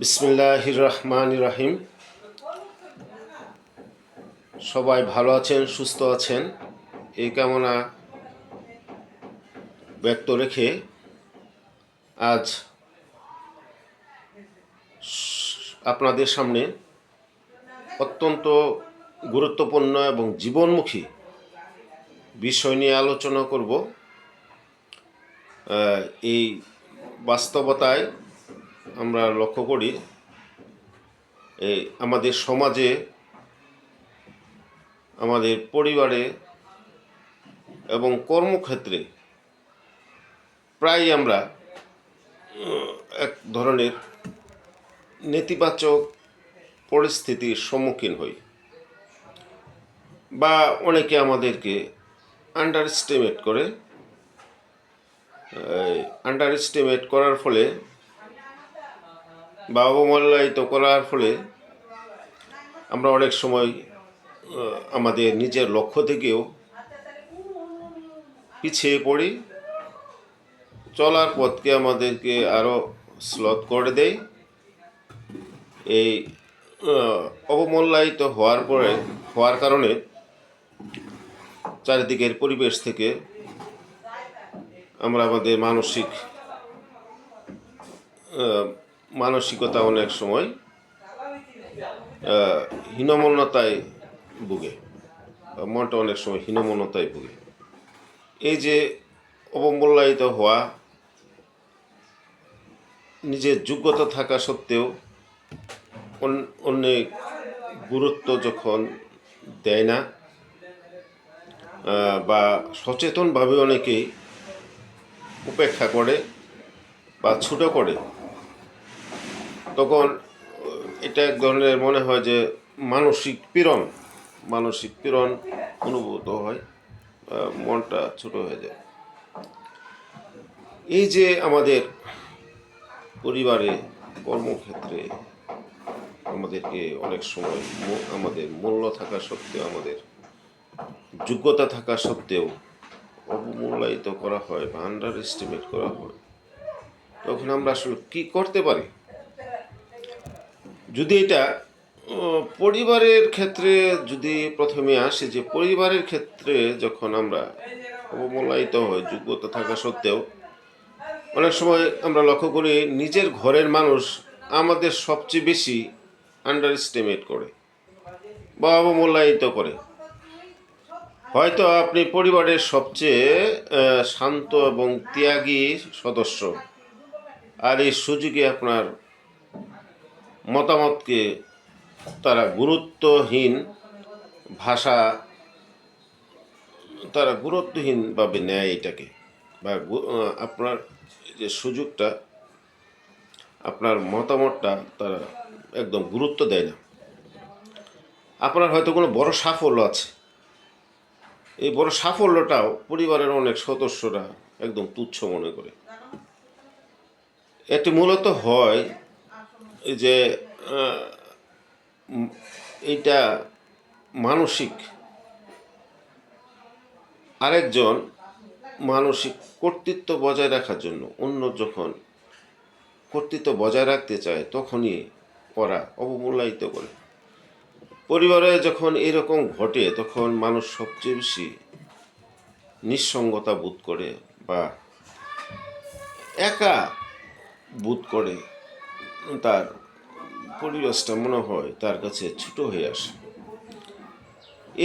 বিসমিল্লাহির রহমান রাহিম সবাই ভালো আছেন, সুস্থ আছেন? এই কামনা ব্যক্ত রেখে আজ আপনাদের সামনে অত্যন্ত গুরুত্বপূর্ণ এবং জীবনমুখী বিষয় নিয়ে আলোচনা করব। এই বাস্তবতায় আমরা লক্ষ্য করি এই আমাদের সমাজে, আমাদের পরিবারে এবং কর্মক্ষেত্রে প্রায় আমরা, এক ধরনের নেতিবাচক পরিস্থিতির সম্মুখীন হই বা অনেকে আমাদেরকে আন্ডার এস্টিমেট করে। আন্ডার এস্টিমেট করার ফলে বা অবমূল্যায়িত করার ফলে আমরা অনেক সময় আমাদের নিজের লক্ষ্য থেকেও পিছিয়ে পড়ি। চলার পথকে আমাদেরকে আরও স্লথ করে দেয়। এই অবমূল্যায়িত হওয়ার পরে, হওয়ার কারণে চারিদিকের পরিবেশ থেকে আমরা আমাদের মানসিক মানসিকতা অনেক সময় হীনমন্যতায় ভুগে মনটা অনেক সময় হীনমন্যতায় ভুগে। এই যে অবমূল্যায়িত হওয়া, নিজের যোগ্যতা থাকা সত্ত্বেও অন- অনেক গুরুত্ব যখন দেয় না বা সচেতনভাবে অনেকেই উপেক্ষা করে বা ছোটো করে তখন এটা এক ধরনের মনে হয় যে মানসিক পীড়ন। মানসিক পীড়ন অনুভূত হয় মনটা ছোট হয়ে যায়। এই যে আমাদের পরিবারে কর্মক্ষেত্রে আমাদেরকে অনেক সময় আমাদের মূল্য থাকা সত্ত্বেও, আমাদের যোগ্যতা থাকা সত্ত্বেও অবমূল্যায়িত করা হয় বা আন্ডার এস্টিমেট করা হয়, তখন আমরা আসলে কী করতে পারি? যদি এটা পরিবারের ক্ষেত্রে যদি প্রথমে আসে যে পরিবারের ক্ষেত্রে যখন আমরা অবমূল্যায়িত হই, যোগ্যতা থাকা সত্ত্বেও, অনেক সময় আমরা লক্ষ্য করি নিজের ঘরের মানুষ আমাদের সবচেয়ে বেশি আন্ডার এস্টিমেট করে বা অবমূল্যায়িত করে। হয়তো আপনি পরিবারের সবচেয়ে শান্ত এবং ত্যাগী সদস্য। আর এই সুযোগে আপনার মতামতকে তারা গুরুত্বহীন ভাষা, তারা গুরুত্বহীনভাবে নেয় এটাকে। বা আপনার যে সুযোগটা, আপনার মতামতটা তারা একদম গুরুত্ব দেয় না। আপনার হয়তো কোনো বড় সাফল্য আছে। এই বড় সাফল্যটাও পরিবারের অনেক সদস্যরা একদম তুচ্ছ মনে করে। এটি মূলত হয় যে এইটা মানসিক আরেকজন মানসিক কর্তৃত্ব বজায় রাখার জন্য, অন্য যখন কর্তৃত্ব বজায় রাখতে চায়, তখনই ওরা অবমূল্যায়িত করে। পরিবারে যখন এরকম ঘটে, তখন মানুষ সবচেয়ে বেশি নিঃসঙ্গতা বোধ করে বা একা বোধ করে। তার পরিবেশটা মনে হয় তার কাছে ছোট হয়ে আসে।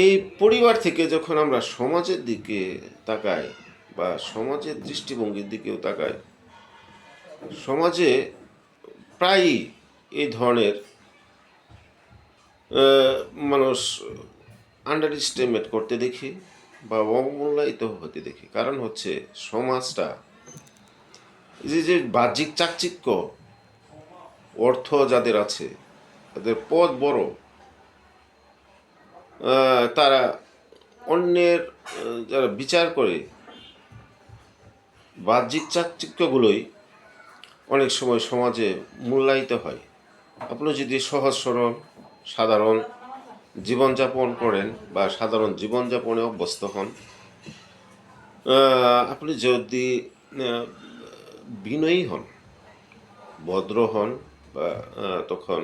এই পরিবার থেকে যখন আমরা সমাজের দিকে তাকাই বা সমাজের দৃষ্টিভঙ্গির দিকেও তাকাই, সমাজে প্রায়ই এই ধরনের মানুষ আন্ডার এস্টিমেট করতে দেখি বা অবমূল্যায়িত হতে দেখি। কারণ হচ্ছে সমাজটা যে যে বাহ্যিক চাকচিক্য অর্থ যাদের আছে, তাদের পদ বড়। তারা অন্যের যারা বিচার করে, বাহ্যিক চাকচিক্যগুলোই অনেক সময় সমাজে মূল্যায়িত হয়। আপনি যদি সহজ, সরল, সাধারণ জীবনযাপন করেন বা সাধারণ জীবনযাপনে অভ্যস্ত হন আপনি যদি বিনয়ী হন, ভদ্র হন বা তখন,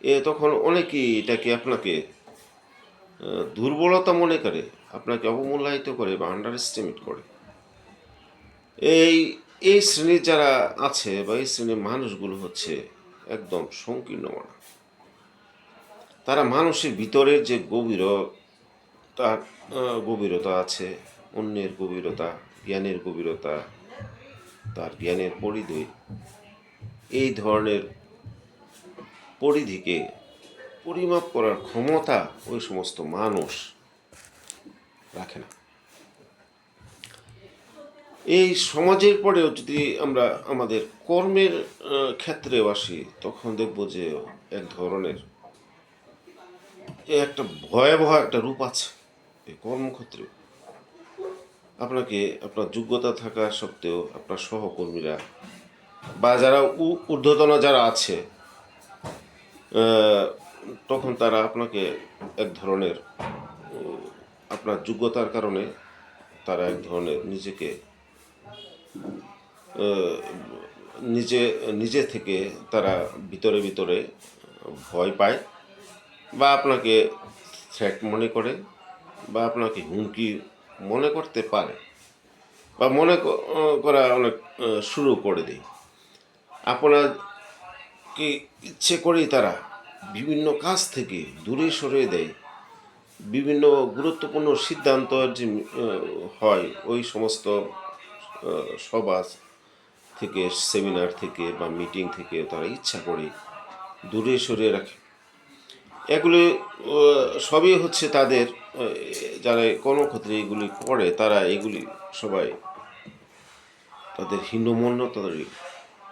এ তখন অনেকেই এটাকে আপনাকে দুর্বলতা মনে করে, আপনাকে অবমূল্যায়িত করে বা আন্ডার এস্টিমেট করে। এই এই শ্রেণির যারা আছে বা এই শ্রেণির মানুষগুলো হচ্ছে একদম সংকীর্ণ মানা তারা মানুষের ভিতরের যে গভীরতা গভীরতা আছে, অন্যের গভীরতা, জ্ঞানের গভীরতা, তার জ্ঞানের পরিধি এই ধরনের পরিধিকে পরিমাপ করার ক্ষমতা ওই সমস্ত মানুষ রাখে না। এই সমাজের পরেও যদি আমরা আমাদের কর্মের আহ, ক্ষেত্রেও আসি তখন দেখব যে এক ধরনের একটা ভয়াবহ একটা রূপ আছে এই কর্মক্ষেত্রেও। আপনাকে আপনার যোগ্যতা থাকা সত্ত্বেও আপনার সহকর্মীরা বা যারা ঊর্ধ্বতন যারা আছে তখন তারা আপনাকে এক ধরনের আপনার যোগ্যতার কারণে তারা এক ধরনের নিজেকে নিজে নিজে থেকে তারা ভিতরে ভিতরে ভয় পায় বা আপনাকে থ্রেট মনে করে বা আপনাকে হুমকি মনে করতে পারে বা মনে করা অনেক শুরু করে দেয়। আপনার কি ইচ্ছে করেই তারা বিভিন্ন কাজ থেকে দূরে সরিয়ে দেয়। বিভিন্ন গুরুত্বপূর্ণ সিদ্ধান্ত যে হয় ওই সমস্ত সভা থেকে, সেমিনার থেকে বা মিটিং থেকে তারা ইচ্ছা করে দূরে সরিয়ে রাখে। এগুলি সবই হচ্ছে তাদের যারা কর্মক্ষেত্রে এগুলি করে তারা এগুলি সবাই তাদের হীনমন্যতার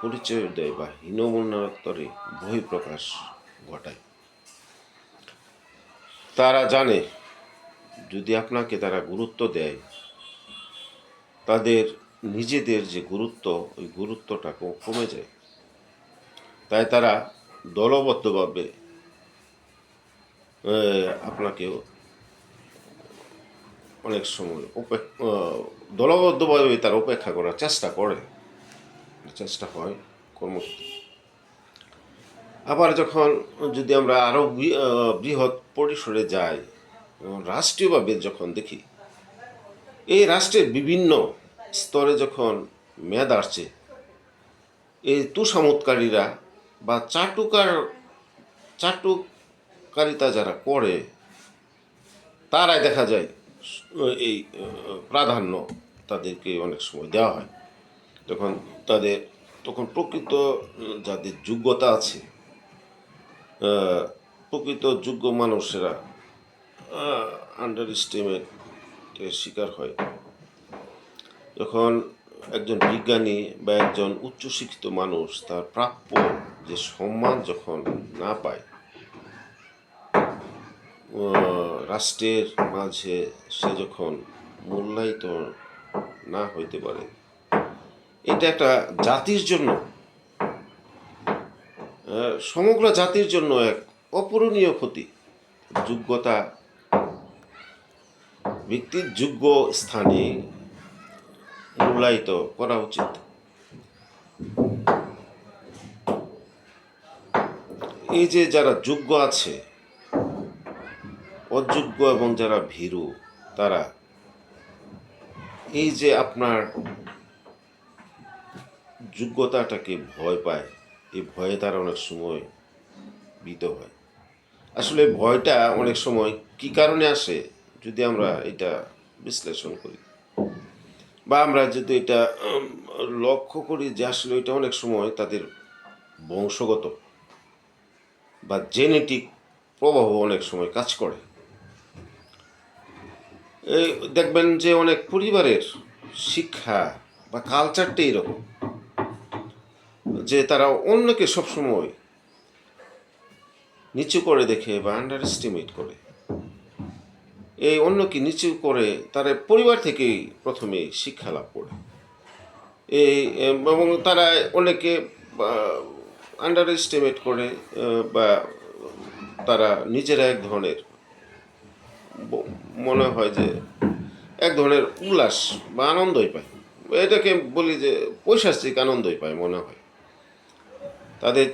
পরিচয় দেয় বা হীনমন্যতার বহিঃপ্রকাশ ঘটায়। তারা জানে যদি আপনাকে তারা গুরুত্ব দেয় তাদের নিজেদের যে গুরুত্ব ওই গুরুত্বটা কমে যায়। তাই তারা দলবদ্ধভাবে আহ, আপনাকেও অনেক সময় উপে- দলবদ্ধভাবে তার উপেক্ষা করার চেষ্টা করে। চেষ্টা হয় কর্মক্ষেত্রে আবার যখন যদি আমরা আরও বৃহৎ পরিসরে যাই রাষ্ট্রীয়ভাবে যখন দেখি, এই রাষ্ট্রের বিভিন্ন স্তরে যখন মেয়াদ আসছে, এই তুষামতকারীরা বা চাটুকার, চাটুকারিতা যারা করে, তারাই দেখা যায়, এই প্রাধান্য তাদেরকে অনেক সময় দেওয়া হয়। তখন তাদের, তখন প্রকৃত যাদের যোগ্যতা আছে প্রকৃত যোগ্য মানুষেরা আন্ডার এস্টিমেটের শিকার হয়। যখন একজন বিজ্ঞানী বা একজন উচ্চশিক্ষিত মানুষ তার প্রাপ্য যে সম্মান যখন না পায় রাষ্ট্রের মাঝে সে যখন মূল্যায়িত না হইতে পারে এটা একটা জাতির জন্য সমগ্র জাতির জন্য এক অপূরণীয় ক্ষতি। যোগ্যতা, ভিত্তির যোগ্য স্থানে মূল্যায়িত করা উচিত। এই যে যারা যোগ্য আছে, অযোগ্য এবং যারা ভীরু, তারা এই যে আপনার যোগ্যতাটাকে ভয় পায় এই ভয়ে তারা অনেক সময় ভীত হয়। আসলে ভয়টা অনেক সময় কি কারণে আসে যদি আমরা এটা বিশ্লেষণ করি? বা আমরা যদি এটা লক্ষ্য করি যে আসলে এটা অনেক সময় তাদের বংশগত বা জেনেটিক প্রভাব অনেক সময় কাজ করে। এই দেখবেন যে অনেক পরিবারের শিক্ষা বা কালচারটা এরকম। যে তারা অন্যকে সবসময় নিচু করে দেখে বা আন্ডার এস্টিমেট করে। এই অন্যকে নিচু করে তারা পরিবার থেকেই প্রথমে শিক্ষা লাভ করে। এই, এবং তারা অনেকে আন্ডার এস্টিমেট করে বা তারা নিজেরা এক ধরনের মনে হয় যে এক ধরনের উল্লাস বা আনন্দই পায়। এটাকে বলি যে পৈশাচিক আনন্দই পায় মনে হয়। তাদের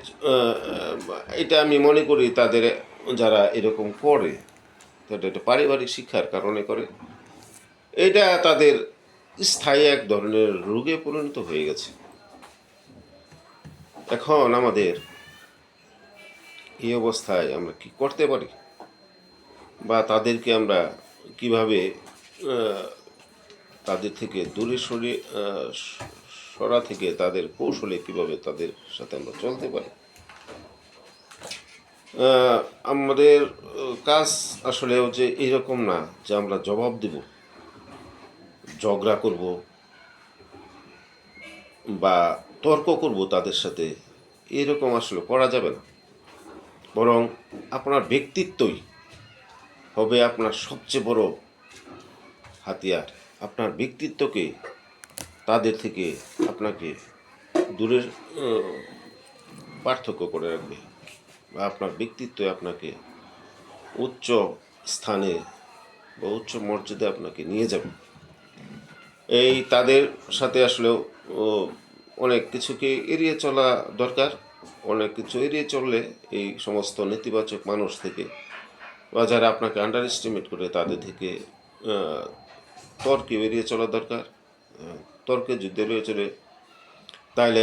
এটা আমি মনে করি তাদের যারা এরকম করে তাদের এটা পারিবারিক শিক্ষার কারণে করে। এটা তাদের স্থায়ী এক ধরনের রোগে পরিণত হয়ে গেছে। এখন আমাদের এই অবস্থায় আমরা কি করতে পারি? বা তাদেরকে আমরা কীভাবে তাদের থেকে দূরে সরিয়ে আহ, স- সরা থেকে তাদের কৌশলে কীভাবে তাদের সাথে আমরা চলতে পারি। আমাদের কাজ আসলেও যে এরকম না যে আমরা জবাব দেব, ঝগড়া করব বা তর্ক করব তাদের সাথে, এরকম আসলে করা যাবে না। বরং আপনার ব্যক্তিত্বই হবে আপনার সবচেয়ে বড় হাতিয়ার। আপনার ব্যক্তিত্বকে তাদের থেকে আপনাকে দূরের পার্থক্য করে রাখবে বা আপনার ব্যক্তিত্ব আপনাকে উচ্চ স্থানে বা উচ্চ মর্যাদায় আপনাকে নিয়ে যাবে। এই তাদের সাথে আসলেও ও, অনেক কিছুকে এড়িয়ে চলা দরকার। অনেক কিছু এড়িয়ে চললে এই সমস্ত নেতিবাচক মানুষ থেকে বা যারা আপনাকে আন্ডার এস্টিমেট করে তাদের থেকে তর্কে এড়িয়ে চলা দরকার। তর্কে যুদ্ধে রয়েছে তাহলে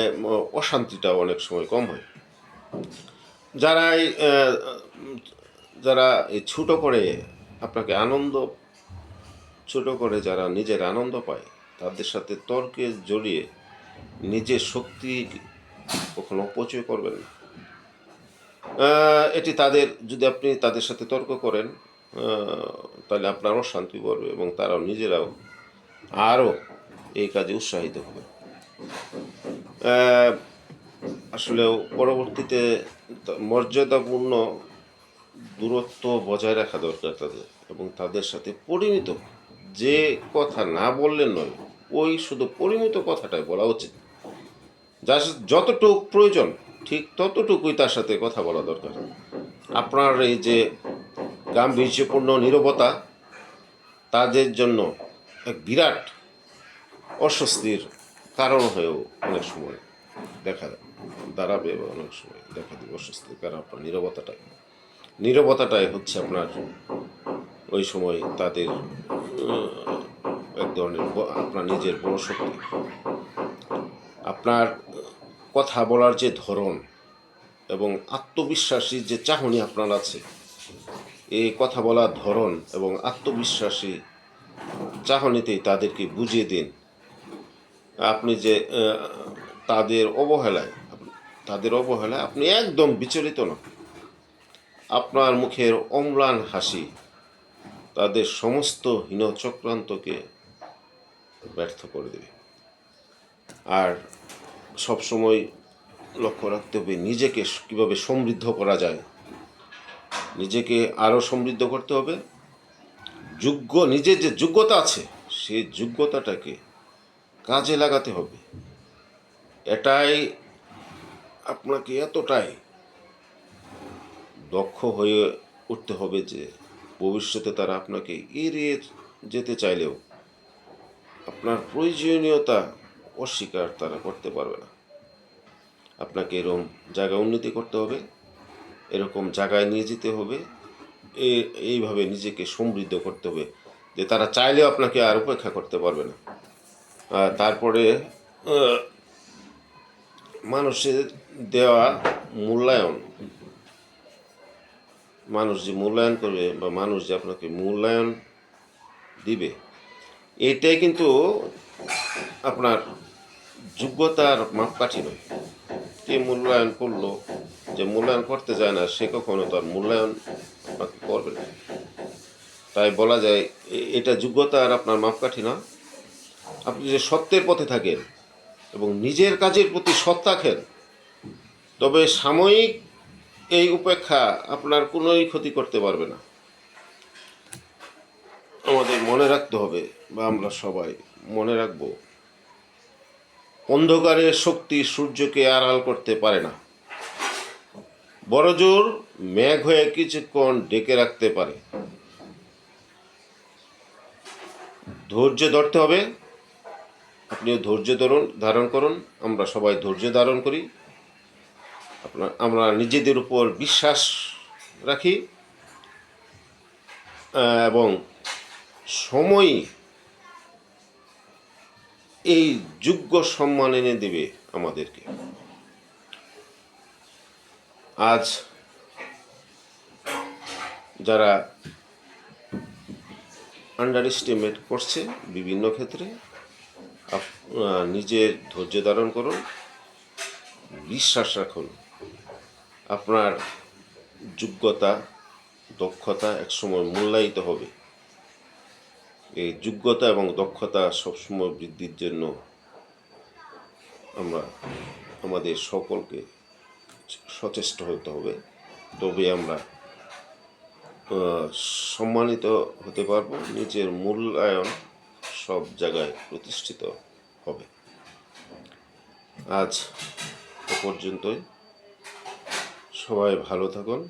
অশান্তিটা অনেক সময় কম হয়। যারা এই যারা এই ছোটো করে আপনাকে আনন্দ, ছোট করে যারা নিজের আনন্দ পায়, তাদের সাথে তর্কে জড়িয়ে নিজের শক্তি কখনো অপচয় করবেন না। এটি তাদের, যদি আপনি তাদের সাথে তর্ক করেন তাহলে আপনারও শান্তি পড়বে এবং তারাও নিজেরাও আরও এই কাজে উৎসাহিত হবে। আহ, আসলেও পরবর্তীতে মর্যাদাপূর্ণ দূরত্ব বজায় রাখা দরকার তাদের এবং তাদের সাথে পরিমিত। যে কথা না বললে নয় ওই শুধু পরিমিত কথাটাই বলা উচিত। যার যতটুকু প্রয়োজন ঠিক ততটুকুই তার সাথে কথা বলা দরকার। আপনার এই যে গাম্ভীর্যপূর্ণ নীরবতা তাদের জন্য এক বিরাট অস্বস্তির কারণ হয়েও অনেক সময় দেখা দাঁড়াবে বা অনেক সময় দেখা দিবে অস্বস্তির, কারণ আপনার নীরবতাটাই নীরবতাটাই হচ্ছে আপনার ওই সময় তাদের এক ধরনের আপনার নিজের বড় শক্তি আপনার কথা বলার যে ধরন এবং আত্মবিশ্বাসী যে চাহনি আপনার আছে, এই কথা বলার ধরন এবং আত্মবিশ্বাসী চাহনিতেই তাদেরকে বুঝিয়ে দিন। আপনি যে তাদের অবহেলায় তাদের অবহেলায় আপনি একদম বিচলিত না আপনার মুখের অম্লান হাসি তাদের সমস্ত হীন চক্রান্তকে ব্যর্থ করে দেবে। আর সবসময় লক্ষ্য রাখতে হবে নিজেকে কীভাবে সমৃদ্ধ করা যায়। নিজেকে আরও সমৃদ্ধ করতে হবে। যোগ্য, নিজের যে যোগ্যতা আছে, সেই যোগ্যতাটাকে কাজে লাগাতে হবে। এটাই আপনাকে এতটাই দক্ষ হয়ে উঠতে হবে যে ভবিষ্যতে তারা আপনাকে এড়িয়ে যেতে চাইলেও আপনার প্রয়োজনীয়তা অস্বীকার তারা করতে পারবে না। আপনাকে এরকম জায়গা উন্নতি করতে হবে, এরকম জায়গায় নিয়ে যেতে হবে এইভাবে নিজেকে সমৃদ্ধ করতে হবে যে তারা চাইলেও আপনাকে আর উপেক্ষা করতে পারবে না। তারপরে মানুষের দেওয়া মূল্যায়ন। মানুষ যে মূল্যায়ন করবে বা মানুষ যে আপনাকে মূল্যায়ন দিবে, এটাই কিন্তু আপনার যোগ্যতার মাপকাঠি নয়। কে মূল্যায়ন করল, যে মূল্যায়ন করতে যায় না, সে কখনো তার মূল্যায়ন আপনাকে করবে না। তাই বলা যায় এটা যোগ্যতা আর আপনার মাপকাঠি না। আপনি যে সত্যের পথে থাকেন এবং নিজের কাজের প্রতি সৎ থাকেন তবে সাময়িক এই উপেক্ষা আপনার কোনোই ক্ষতি করতে পারবে না। আমাদের মনে রাখতে হবে বা আমরা সবাই মনে রাখব অন্ধকারের শক্তি সূর্যকে আড়াল করতে পারে না। বড় জোর মেঘ হয়ে কিছুক্ষণ ডেকে রাখতে পারে। ধৈর্য ধরতে হবে আপনিও ধৈর্য ধরুন, ধারণ করুন, আমরা সবাই ধৈর্য ধারণ করি। আপনার, আমরা নিজেদের উপর বিশ্বাস রাখি এবং সময় এই যোগ্য সম্মান এনে দেবে আমাদেরকে। আজ যারা আন্ডার এস্টিমেট করছে বিভিন্ন ক্ষেত্রে নিজের ধৈর্য ধারণ করুন, বিশ্বাস রাখুন। আপনার যোগ্যতা, দক্ষতা একসময় মূল্যায়িত হবে। এই যোগ্যতা এবং দক্ষতা সবসময় বৃদ্ধির জন্য আমরা আমাদের সকলকে সচেষ্ট হতে হবে। তবে আমরা সম্মানিত হতে পারব। নিজের মূল্যায়ন সব জায়গায় প্রতিষ্ঠিত হবে। আজ এ পর্যন্তই। সবাই ভালো থাকুন,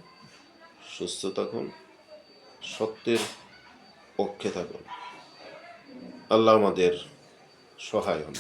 সুস্থ থাকুন, সত্যের পক্ষে থাকুন। আল্লাহ আমাদের সহায় হন